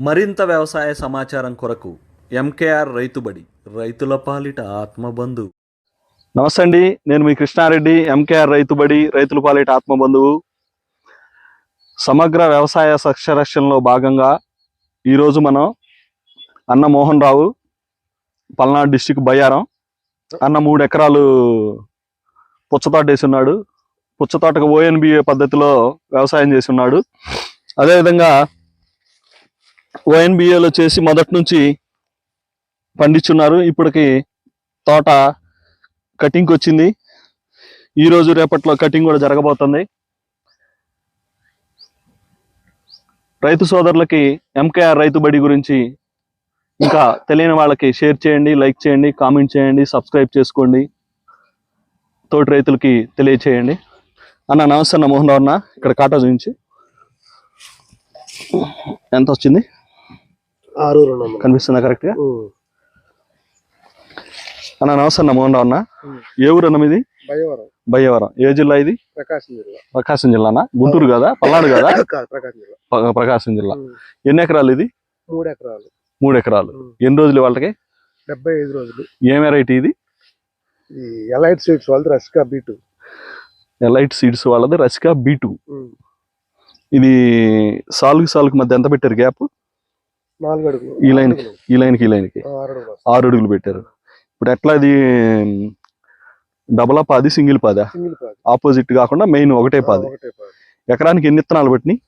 మరింత వ్యవసాయ సమాచారం కొరకు ఎంకేఆర్ రైతుబడి రైతుల పాలిట ఆత్మబంధు నమస్తే అండి నేను మీ కృష్ణారెడ్డి ఎంకేఆర్ రైతుబడి రైతుల పాలిట ఆత్మబంధువు. సమగ్ర వ్యవసాయ సక్షరక్షణలో భాగంగా ఈరోజు మనం అన్న మోహన్ రావు పల్నాడు డిస్టిక్ బయ్యారం అన్న మూడు ఎకరాలు పుచ్చతోట వేసి ఉన్నాడు పుచ్చతోటకు ఓఎన్బిఏ పద్ధతిలో వ్యవసాయం చేసి ఉన్నాడు. అదేవిధంగా ఓఎన్బిఏలో చేసి మొదటి నుంచి పండించున్నారు ఇప్పటికి తోట కటింగ్కి వచ్చింది. ఈ రోజు రేపట్లో కటింగ్ కూడా జరగబోతుంది. రైతు సోదరులకి ఎంకేఆర్ రైతు బడి గురించి ఇంకా తెలియని వాళ్ళకి షేర్ చేయండి లైక్ చేయండి కామెంట్ చేయండి సబ్స్క్రైబ్ చేసుకోండి. తోటి రైతులకి తెలియచేయండి. అన్న నమస్తే అన్న మోహన్ రావు అన్న. ఇక్కడ కాటా చూపించి. ఎంత వచ్చింది? ఆరు రెండు వందలు. కనిపిస్తుందా కరెక్ట్గా? ఉమ్. అన్న నమస్తే అన్న మోహన్ రావు అన్న. ఏ ఊరు అన్న మీది? భయవరం బయ్యవరం ఏ జిల్లా ఇది? ప్రకాశం జిల్లా. ప్రకాశం జిల్లానా గుంటూరు కదా? పల్నాడు కదా? ప్రకాశం జిల్లా. ప్రకాశం. ఎన్ని ఎకరాలు ఇది? మూడు ఎకరాలు మూడు ఎకరాలు. ఎన్ని రోజులు వాళ్ళకి? డెబ్బై ఐదు రోజులు. ఏం వెరైటీ ఇది? ఎలైట్ సీడ్స్ వాళ్ళది రసికా బీటు. ఎలైట్ సీడ్స్ వాళ్ళది రసిక బీ టూ ఇది సాలుకి సాలుకి మధ్య ఎంత పెట్టారు గ్యాప్? నాలుగు అడుగులు ఈ లైన్. ఈ లైన్కి ఈ లైన్కి ఆరు అడుగులు పెట్టారు. ఇప్పుడు ఎట్లా అది డబల్ పాది సింగిల్ పాదా? సింగిల్ పాది. ఆపోజిట్ కాకుండా మెయిన్ ఒకటే పాది. ఎకరానికి ఎన్ని ఇత్తనాలు పట్టినాయి?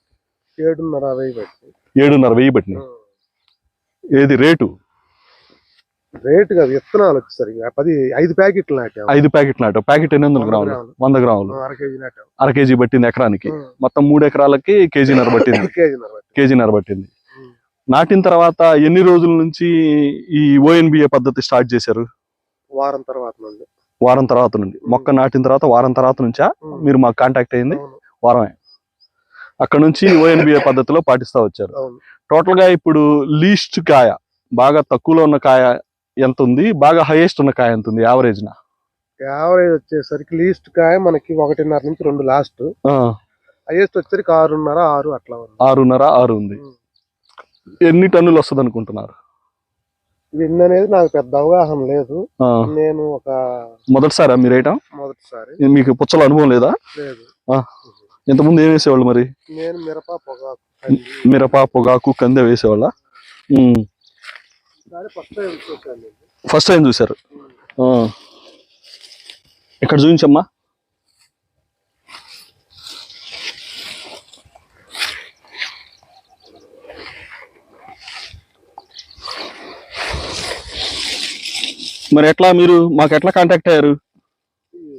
ఏడున్నర వెయ్యి బట్టి ఏడున్నర వెయ్యి పట్టినాయి. ఏది రేటు? రేటు కాదు విత్తనాలు ఆ పది ఐదు ప్యాకెట్లు నాటాము ఐదు ప్యాకెట్ నాటు. ప్యాకెట్ ఎన్ని వందల వంద గ్రాములు. వంద గ్రాములు. అర కేజీ పట్టింది ఎకరానికి. మొత్తం మూడు ఎకరాలకి కేజీన్నర పట్టింది. కేజీన్నర కేజీన్నర పట్టింది. నాటిన తర్వాత ఎన్ని రోజుల నుంచి ఈ ఓఎన్బిఏ పద్ధతి స్టార్ట్ చేశారు? వారం తర్వాత నుండి. వారం తర్వాత నుండి. మొక్క నాటిన తర్వాత వారం తర్వాత నుంచా. మీరు మాకు కాంటాక్ట్ అయింది వారమే. అక్కడ నుంచి ఓఎన్బిఏ పద్ధతిలో పాటిస్తా వచ్చారు. టోటల్గా ఇప్పుడు లీస్ట్ కాయ బాగా తక్కువలో ఉన్న కాయ ఎంత ఉంది బాగా హైయెస్ట్ ఉన్న కాయ ఎంత ఉంది యావరేజ్ నా? యావరేజ్ వచ్చేసరికి లీస్ట్ కాయ మనకి ఒకటిన్నర నుంచి రెండు లాస్ట్ హైయెస్ట్ వచ్చేసరికి ఆరున్నర ఆరు అట్లా ఉంది. ఆరున్నర ఆరు ఉంది. ఎన్ని టన్నులు వస్తుంది అనుకుంటున్నారు? విన్ అనేది నాకు పెద్ద అవగాహన లేదు. నేను ఒక మొదటిసారా మీరు వేయటం మొదటిసారి. మీకు పుచ్చల అనుభవం లేదా? లేదు. ఆ. ఇంతకుముందు ఏం వేసేవాళ్ళు మరి? నేను మిరప పొగ మిరప పొగాకు కందె వేసేవాళ్ళ? ఫస్ట్ టైం చూసారు. ఇక్కడ చూపించమ్మా? మరి ఎట్లా మీరు మాకు ఎట్లా కాంటాక్ట్ అయ్యారు? ఈ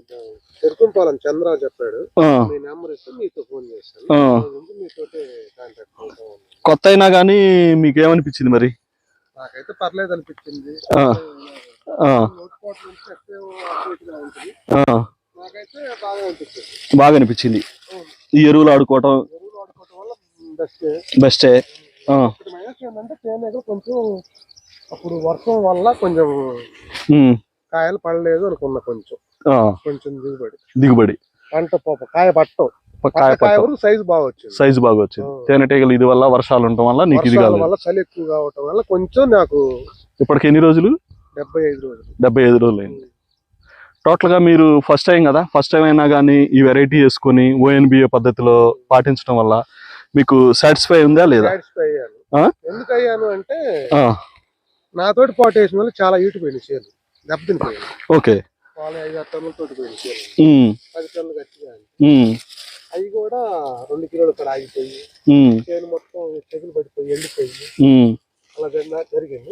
చెరుకుంపాలెం చంద్ర చెప్పాడు. మీ నెంబర్ ఇస్తే మీతో ఫోన్ చేశాను. కాంటాక్ట్ అవుతా ఉన్నాను. కొత్త అయినా కానీ మీకు ఏమనిపించింది మరి? నాకైతే పర్లేదు అనిపించింది. ఆ. ఆ, లోటుపాట్లు ఉంటే ఎక్కడో అటు ఇటుగా ఉంటుంది ఆ, నాకైతే బాగా అనిపించింది. బాగా అనిపించింది. ఈ ఎరువులు ఆడుకోవటం ఎరువులు వల్ల బెస్ట్. బెస్టే. ఆ, ఇక్కడ మైనస్ ఏంటంటే తేనెగా కొంచెం అప్పుడు వర్షం వల్ల కొంచెం కాయలు పడలేదు అనుకున్నా కొంచెం. కొంచెం దిగుబడి. దిగుబడి. పంట పాప కాయ పట్టం సైజు బాగా వచ్చింది సైజు బాగా వచ్చింది. తేనెటీగలు ఇది వల్ల వర్షాలు ఉండటం వల్ల నీకు ఇది కాదు వల్ల చలి ఎక్కువ కావటం వల్ల కొంచెం నాకు ఇప్పటికి ఎన్ని రోజులు? డెబ్బై ఐదు రోజులు. డెబ్బై ఐదు రోజులు అయింది. టోటల్గా మీరు ఫస్ట్ టైం కదా? ఫస్ట్ టైం అయినా కానీ ఈ వెరైటీ వేసుకొని ఓఎన్బిఏ పద్ధతిలో పాటించడం వల్ల మీకు సాటిస్ఫై ఉందా లేదా? సాటిస్ఫై అయ్యాను. ఆ? ఎందుకు అయ్యాను అంటే నాతోటి పాటు వేసిన వాళ్ళు చాలా ఈటు పోయిన చేలు దెబ్బతినిపోయాను ఓకే. వాళ్ళ ఐదు ఆరు టన్నులతోటి పోయిన చేలు పది టన్నులు గట్టిగా అవి కూడా రెండు కిలోలు ఇక్కడ ఆగిపోయి చేను మొత్తం చెగులు పడిపోయి ఎండిపోయి అలా జరిగింది.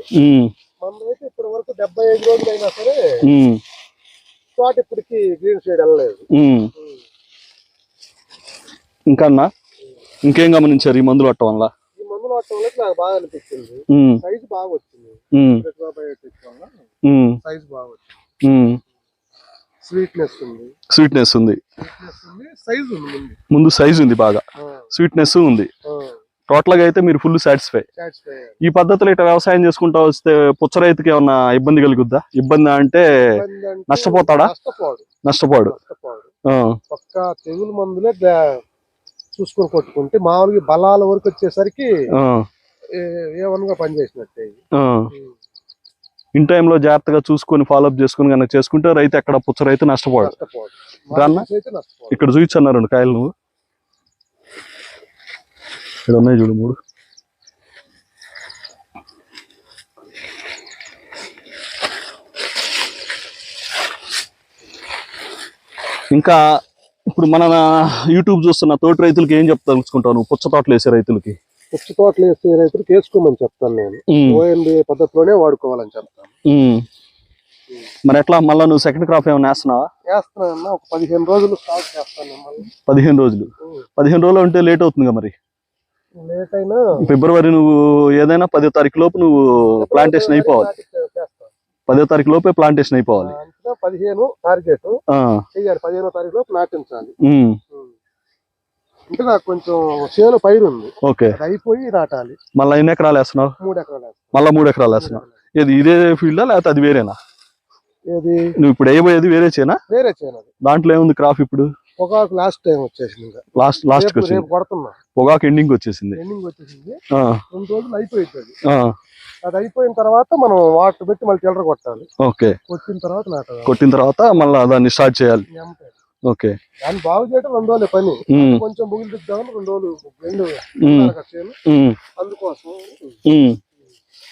అయితే ఇప్పటి వరకు డెబ్బై ఐదు రోజులు అయినా సరే తోట ఇప్పటికి గ్రీన్ షేడ్ వెళ్ళలేదు. ఇంకా అన్నా ఇంకేం గమనించారు ఈ మందులు పట్టడం వల్ల? నాకు బాగా అనిపించింది. సైజు బాగా వచ్చింది. సైజు బాగా వచ్చింది. స్వీట్నెస్ ఉంది. స్వీట్నెస్ ఉంది. స్వీట్నెస్ ఉంది సైజు ఉంది ముందు. సైజు ఉంది బాగా. స్వీట్నెస్ ఉంది. టోటల్గా అయితే మీరు ఫుల్ సాటిస్ఫై. ఈ పద్ధతిలో ఇట్లా వ్యవసాయం చేసుకుంటా వస్తే పుచ్చ రైతుకి ఏమన్నా ఇబ్బంది కలుగుద్దా? ఇబ్బంది అంటే నష్టపోతాడా? నష్టపోడు. నష్టపోడు. తెగులు మందులే చూసుకొని కొట్టుకుంటే మామూలుగా బలాల వరకు వచ్చేసరికి ఏమనుగా పనిచేసినట్టే. ఇన్ టైంలో జాగ్రత్తగా చూసుకొని ఫాలోఅప్ చేసుకుని కనుక చేసుకుంటే రైతు ఎక్కడ పుచ్చ రైతు నష్టపోడు. దాన్న? ఇక్కడ చూపించన్నారు రెండు కాయలు నువ్వు. ఇక్కడ ఉన్నాయి చూడు మూడు. ఇంకా ఇప్పుడు మన యూట్యూబ్ చూస్తున్న తోటి రైతులకి ఏం నువ్వు? పుచ్చ తోటలు వేసే రైతులకి? పుచ్చు తోటలు వేసే రైతులకు వేసుకోమని చెప్తాను నేను. ఓఎన్బి పద్ధతిలోనే వాడుకోవాలని చెప్తాను. మరి ఎట్లా? మళ్ళీ నువ్వు సెకండ్ క్రాప్ ఏమైనా వేస్తున్నావా? వేస్తున్నానన్నా ఒక పదిహేను రోజులు స్టార్ట్ చేస్తాను పదిహేను రోజులు. పదిహేను రోజులు ఉంటే లేట్ అవుతుందిగా మరి? లేట్ అయినా ఫిబ్రవరి నువ్వు ఏదైనా పదో తారీఖు లోపు నువ్వు ప్లాంటేషన్ అయిపోవాలి. పదో తారీఖు లోపే ప్లాంటేషన్ అయిపోవాలి. పదిహేను టార్గెట్. చెయ్యాలి పదిహేనో తారీఖు లోపు నాటించాలి అంటే నాకు కొంచెం చేను పైరు ఉంది. ఓకే. అయిపోయి నాటాలి మళ్ళీ ఎన్ని ఎకరాలు వేస్తున్నావు? మూడు ఎకరాలు. మళ్ళీ మూడు ఎకరాలు వేస్తున్నావు. ఇది ఇదే ఫీల్డా లేకపోతే అది వేరేనా? ఏది? నువ్వు ఇప్పుడు వేయబోయేది వేరే చేనా? వేరే చేను అది. దాంట్లో ఏముంది క్రాప్ ఇప్పుడు? పొగాకు లాస్ట్ టైం వచ్చేసింది లాస్ట్ లాస్ట్ కొడుతున్నా. పొగాకు ఎండింగ్ వచ్చేసింది. ఎండింగ్ వచ్చేసింది. రెండు రోజులు అయిపోయింది అది అయిపోయిన తర్వాత మనం వాటర్ పెట్టి మళ్ళీ చిల్లర కొట్టాలి. ఓకే. కొట్టిన తర్వాత నాటాలి కొట్టిన తర్వాత మళ్ళీ దాన్ని స్టార్ట్ చేయాలి. ఓకే. దాన్ని బాగు చేయడం రెండు రోజులే పని. కొంచెం బుగిలి దిద్దామని రెండు రోజులు రెండు అందుకోసం.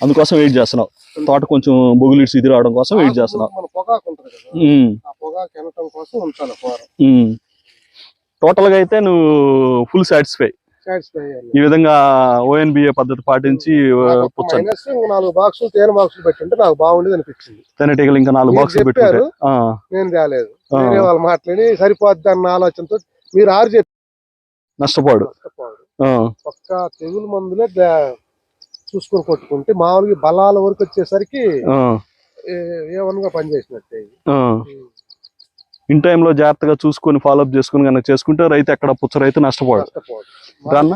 అందుకోసం వెయిట్ చేస్తున్నావు తోట కొంచెం బొగులిడ్స్ ఇది రావడం కోసం వెయిట్ చేస్తున్నావు మన పొగాకు ఉంటుంది కదా. ఆ పొగాకు ఎనటం కోసం ఉంచాలి. టోటల్గా అయితే నువ్వు ఫుల్ సాటిస్ఫై ఈ విధంగా ఓఎన్బిఏ పద్ధతి పాటించి ఇంకో నాలుగు బాక్సులు తేనె బాక్సులు పెట్టుంటే నాకు బాగుండేది అనిపించింది. తేనెటీగలు ఇంకా నాలుగు బాక్సులు. ఆ, నేను తేలేదు. వేరే వాళ్ళు మాట్లాడి సరిపోద్ది అన్న ఆలోచనతో మీరు ఆరు నష్టపోడు. చెప్పారు ఆ, ఒక్క తెగులు మందులే చూసుకొని కొట్టుకుంటే మామూలుగా బలాల వరకు వచ్చేసరికి ఆ, ఏ- ఏమనుగా పనిచేసినట్టే. ఇన్ టైంలో జాగ్రత్తగా చూసుకొని ఫాలోఅప్ చేసుకుని కనుక చేసుకుంటే రైతు ఎక్కడ పుచ్చ రైతు నష్టపోడు. దాన్న?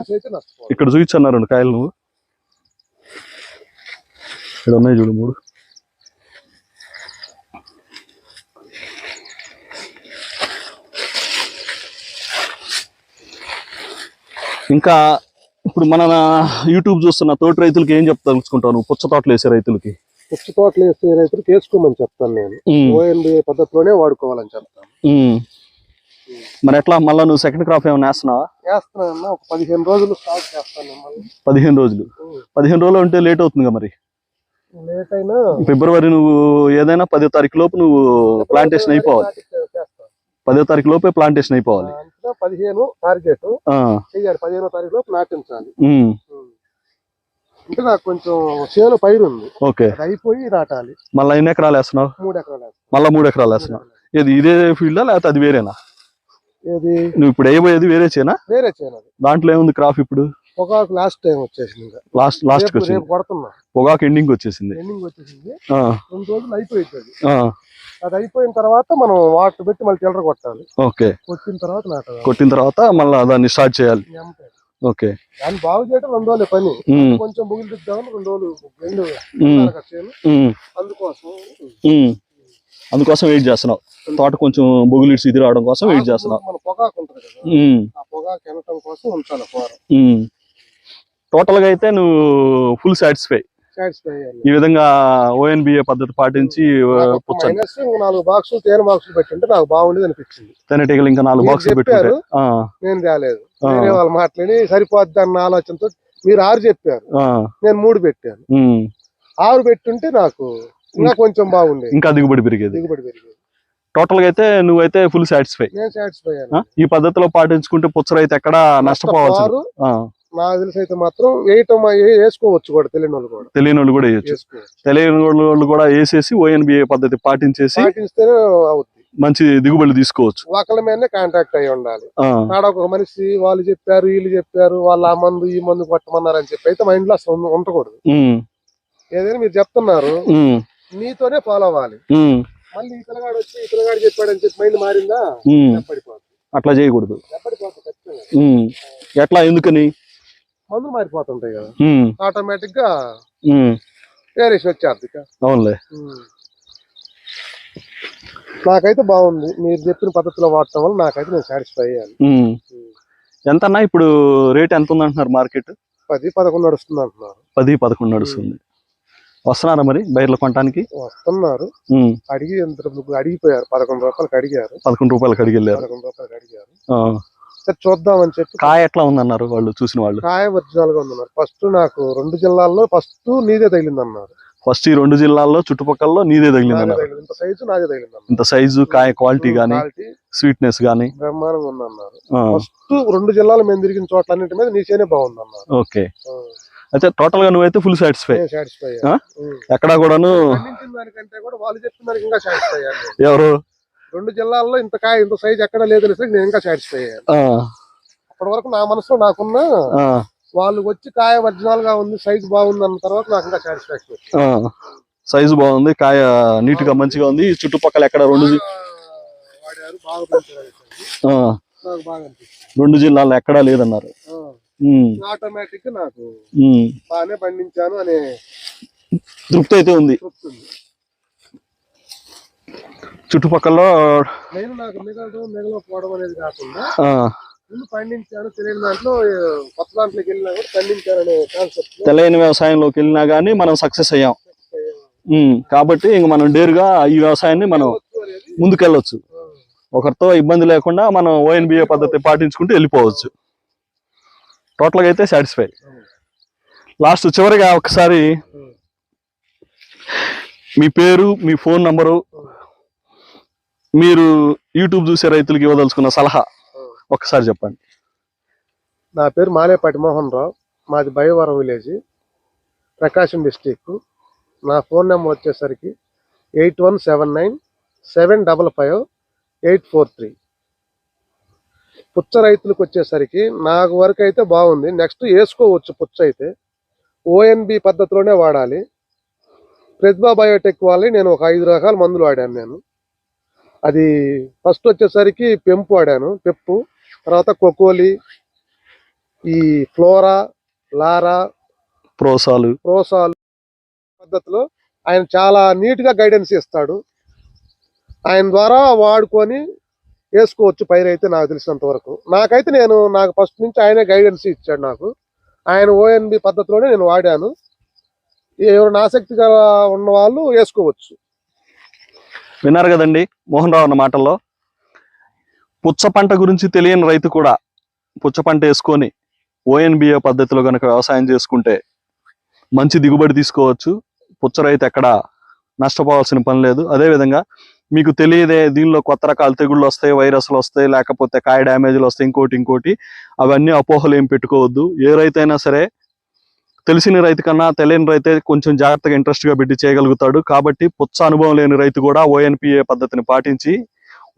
ఇక్కడ చూపించన్నారు రెండు కాయలు నువ్వు. ఇక్కడ ఉన్నాయి చూడు మూడు. ఇంకా ఇప్పుడు మన యూట్యూబ్ చూస్తున్న తోటి రైతులకి ఏం నువ్వు? పుచ్చ తోటలు వేసే రైతులకి. పుచ్చు తోటలు వేసే రైతులకు వేసుకోమని చెప్తాను నేను. ఉమ్, ఓఎన్బి పద్ధతిలోనే వాడుకోవాలని చెప్తాను. మరి ఎట్లా మళ్ళీ నువ్వు సెకండ్ క్రాప్ ఏమైనా వేస్తున్నావా? వేస్తున్నానన్నా ఒక పదిహేను రోజులు స్టార్ట్ చేస్తాను పదిహేను రోజులు. పదిహేను రోజులు ఉంటే లేట్ అవుతుందిగా మరి. లేట్ అయినా ఫిబ్రవరి నువ్వు ఏదైనా పదో తారీఖు లోపు నువ్వు ప్లాంటేషన్ అయిపోవాలి. పదో తారీఖు లోపే ప్లాంటేషన్ అయిపోవాలి. పదిహేను టార్గెట్. పదిహేనో తారీఖు లోపు నాటించాలి. అంటే నాకు కొంచెం చేను పైరు ఉంది. ఓకే. అయిపోయి నాటాలి మళ్ళీ ఎన్ని ఎకరాలు వేస్తున్నావు? మూడు ఎకరాలు. మళ్ళీ మూడు ఎకరాలు వేస్తున్నావు. ఇది ఇదే ఫీల్డా లేకపోతే అది వేరేనా? ఏది? నువ్వు ఇప్పుడు వేయబోయేది వేరే చేనా? వేరే చేను అది. దాంట్లో ఏముంది క్రాప్ ఇప్పుడు? పొగాకు లాస్ట్ టైం వచ్చేసింది లాస్ట్ లాస్ట్ రేపు కొడుతున్నా. పొగాకు ఎండింగ్ వచ్చేసింది. ఎండింగ్ వచ్చేసింది. రెండు రోజులు అయిపోయింది అది అయిపోయిన తర్వాత మనం వాటర్ పెట్టి మళ్ళీ చిల్లర కొట్టాలి. ఓకే. కొట్టిన తర్వాత కొట్టిన తర్వాత మళ్ళీ దాన్ని స్టార్ట్ చేయాలి. ఓకే. దాన్ని బాగు చేయడం రెండు రోజులే పని. కొంచెం బుగిలి దిద్దామని రెండు రోజులు రెండు అందుకోసం. అందుకోసం వెయిట్ చేస్తున్నావు తోట కొంచెం బొగులిడ్స్ ఇది రావడం కోసం వెయిట్ చేస్తున్నావు మన పొగాకు ఉంటుంది కదా. ఆ పొగాకు ఎనటం కోసం ఉంచాలి కూర. టోటల్గా అయితే నువ్వు ఫుల్ సాటిస్ఫై ఈ విధంగా ఓఎన్బిఏ పద్ధతి పాటించి నాలుగు బాక్సులు తేనె బాక్సులు పెట్టుంటే నాకు బాగుండేది అనిపించింది. తేనెటీగలు ఇంకా నాలుగు బాక్సులు. ఆ, నేను తేలేదు. ఆ. వేరే వాళ్ళు మాట్లాడి సరిపోద్ది అన్న ఆలోచనతో మీరు ఆరు చెప్పారు. నేను మూడు పెట్టాను. ఆరు పెట్టుంటే నాకు ఇంకా కొంచెం బాగుండేది. ఇంకా దిగుబడి పెరిగేది. దిగుబడి పెరిగేది. టోటల్గా అయితే నువ్వైతే ఫుల్ సాటిస్ఫై ఈ పద్ధతిలో పాటించుకుంటే పుచ్చ రైతు ఎక్కడ నష్టపోవచ్చు నాకు తెలిసి అయితే మాత్రం వేయటం వేసుకోవచ్చు కూడా తెలియని వాళ్ళు కూడా. తెలియని వాళ్ళు కూడా వేయచ్చు. తెలియని వాళ్ళు కూడా వేసేసి ఓఎన్బిఏ పద్ధతి పాటించేసి పాటిస్తేనే అవుద్ది. మంచి దిగుబడి తీసుకోవచ్చు. ఒకళ్ళ మీదనే కాంటాక్ట్ అయి ఉండాలి. ఆడ ఒక మనిషి వాళ్ళు చెప్పారు వీళ్ళు చెప్పారు వాళ్ళు ఆ మందు ఈ మందు కొట్టమన్నారు అని చెప్పి అయితే మైండ్లో అసలు ఉండ- ఉండకూడదు. ఏదైనా మీరు చెప్తున్నారు మీతోనే ఫాలో అవ్వాలి. మళ్ళీ ఈ పిల్లగాడు వచ్చి ఈ పిల్లగాడు చెప్పాడని చెప్పి మైండ్ మారిందా? అట్లా చేయకూడదు. ఎట్లా? ఎందుకని? మందులు మారిపోతుంటాయి కదా. ఆటోమేటిక్గా వేరేసి వచ్చేది. అవునులే. నాకైతే బాగుంది. మీరు చెప్పిన పద్ధతిలో వాడటం వల్ల నాకైతే నేను సాటిస్ఫై అయ్యాను. ఎంత అన్నా ఇప్పుడు రేట్ ఎంత ఉంది అంటున్నారు మార్కెట్ పది పదకొండు నడుస్తుంది అంటున్నారు. పది పదకొండు నడుస్తుంది. వస్తున్నారా మరి బయర్లు కొనడానికి వస్తున్నారు. అడిగి ఎంత అడిగిపోయారు. పదకొండు రూపాయలకి అడిగారు. పదకొండు రూపాయలకి అడిగెళ్ళారు పదకొండు రూపాయలకి అడిగారు. సరే చూద్దామని చెప్పి కాయ ఎట్లా ఉందన్నారు వాళ్ళు చూసిన వాళ్ళు? కాయ ఒరిజినల్గా ఉందన్నారు. ఫస్ట్ నాకు రెండు జిల్లాల్లో ఫస్ట్ నీదే తగిలింది అన్నారు ఫస్ట్ ఈ రెండు జిల్లాల్లో చుట్టుపక్కల నీదే తగిలింది. అన్నారు ఇంత సైజు నాదే తగిలింది ఇంత సైజు కాయ క్వాలిటీ గానీ స్వీట్నెస్ గానీ. బ్రహ్మాండంగా ఉందన్నారు. ఫస్ట్ రెండు జిల్లాలు మేము తిరిగిన చోట్ల అన్నింటి మీద నీ చేనే బాగుంది అన్నారు ఓకే అయితే టోటల్గా నువ్వైతే ఫుల్ సాటిస్ఫై? ఎక్కడా కూడాను? ఎవరు? రెండు జిల్లాల్లో ఇంత కాయ ఇంత సైజ్ ఎక్కడ లేదు అనేసి నేను ఇంకా సాటిస్ఫై అయ్యాను. అప్పటి వరకు నా మనసులో నాకున్న వాళ్ళు వచ్చి కాయ ఒరిజినల్గా ఉంది సైజ్ బాగుంది అన్న తర్వాత నాకు ఇంకా సాటిస్ఫాక్షన్. సైజు బాగుంది కాయ నీట్గా మంచిగా ఉంది చుట్టుపక్కల ఎక్కడ రెండు రెండు జిల్లాల్లో ఎక్కడా లేదన్నారు. ఆటోమేటిక్ నాకు. బాగానే పండించాను అనే తృప్తి అయితే ఉంది. చుట్టుపక్కల తెలియని వ్యవసాయంలోకి వెళ్ళినా గానీ మనం సక్సెస్ అయ్యాం కాబట్టి ఇంక మనం డేరుగా ఈ వ్యవసాయాన్ని మనం ముందుకెళ్ళొచ్చు. ఒకరితో ఇబ్బంది లేకుండా మనం ఓఎన్బిఏ పద్ధతి పాటించుకుంటూ వెళ్ళిపోవచ్చు. టోటల్గా అయితే సాటిస్ఫై లాస్ట్ చివరిగా ఒకసారి మీ పేరు మీ ఫోన్ నంబరు మీరు యూట్యూబ్ చూసే రైతులకి ఇవ్వదలుచుకున్న సలహా? ఒకసారి చెప్పండి. నా పేరు మాలేపాటి మోహన్ రావు. మాది భయవరం విలేజ్. ప్రకాశం డిస్టిక్. నా ఫోన్ నెంబర్ వచ్చేసరికి eight one seven nine seven double five eight four three. పుచ్చ రైతులకు వచ్చేసరికి నాకు వరకు అయితే బాగుంది. నెక్స్ట్ వేసుకోవచ్చు పుచ్చ అయితే. ఓఎన్బి పద్ధతిలోనే వాడాలి. ప్రతిభా బయోటెక్ వాళ్ళని నేను ఒక ఐదు రకాల మందులు వాడాను నేను. అది ఫస్ట్ వచ్చేసరికి పెంపు వాడాను పెప్పు తర్వాత కొకోలి ఈ ఫ్లోరా లారా ప్రోసాలు. ప్రోసాల్ పద్ధతిలో ఆయన చాలా నీట్గా గైడెన్స్ ఇస్తాడు. ఆయన ద్వారా వాడుకొని వేసుకోవచ్చు పైరు అయితే నాకు తెలిసినంత వరకు. నాకైతే నేను నాకు ఫస్ట్ నుంచి ఆయనే గైడెన్స్ ఇచ్చాడు నాకు. ఆయన ఓఎన్బి పద్ధతిలోనే నేను వాడాను. ఎవరైనా ఆసక్తిగా ఉన్న వాళ్ళు వేసుకోవచ్చు. విన్నారు కదండి మోహన్ రావు అన్న మాటల్లో. పుచ్చ పంట గురించి తెలియని రైతు కూడా పుచ్చ పంట వేసుకొని ఓఎన్బిఏ పద్ధతిలో కనుక వ్యవసాయం చేసుకుంటే మంచి దిగుబడి తీసుకోవచ్చు. పుచ్చ రైతు ఎక్కడ నష్టపోవాల్సిన పని లేదు. అదేవిధంగా మీకు తెలియదే దీనిలో కొత్త రకాల తెగుళ్ళు వస్తాయి వైరస్లు వస్తాయి లేకపోతే కాయ డ్యామేజ్లు వస్తాయి ఇంకోటి ఇంకోటి. అవన్నీ అపోహలు ఏం పెట్టుకోవద్దు. ఏ రైతు అయినా సరే తెలిసిన రైతు కన్నా తెలియని రైతే కొంచెం జాగ్రత్తగా ఇంట్రెస్ట్గా పెట్టి చేయగలుగుతాడు. కాబట్టి పుచ్చ అనుభవం లేని రైతు కూడా ఓఎన్పిఏ పద్ధతిని పాటించి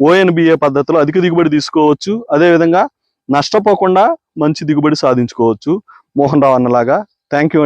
ఓఎన్బిఏ పద్ధతిలో అధిక దిగుబడి తీసుకోవచ్చు. అదే విధంగా నష్టపోకుండా మంచి దిగుబడి సాధించుకోవచ్చు. మోహన్ రావు అన్నలాగా. Thank you